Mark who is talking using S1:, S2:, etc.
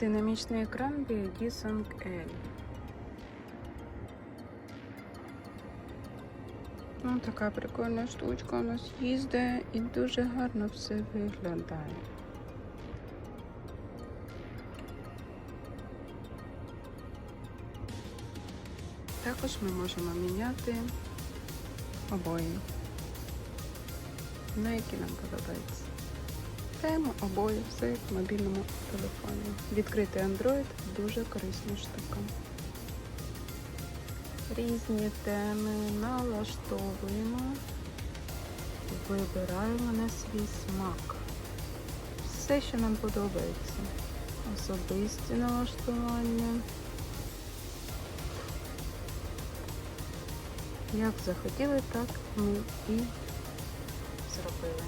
S1: Динамічний екран BYD Song L. Ну, така прикольна штучка у нас їздить і дуже гарно все виглядає. Також ми можемо міняти обої, на які нам подобається. Тема обоє, все в мобільному телефоні. Відкритий Android дуже корисна штука. Різні теми налаштовуємо, вибираємо на свій смак. Все, що нам подобається. Особисті налаштування. Як захотіли, так ми і зробили.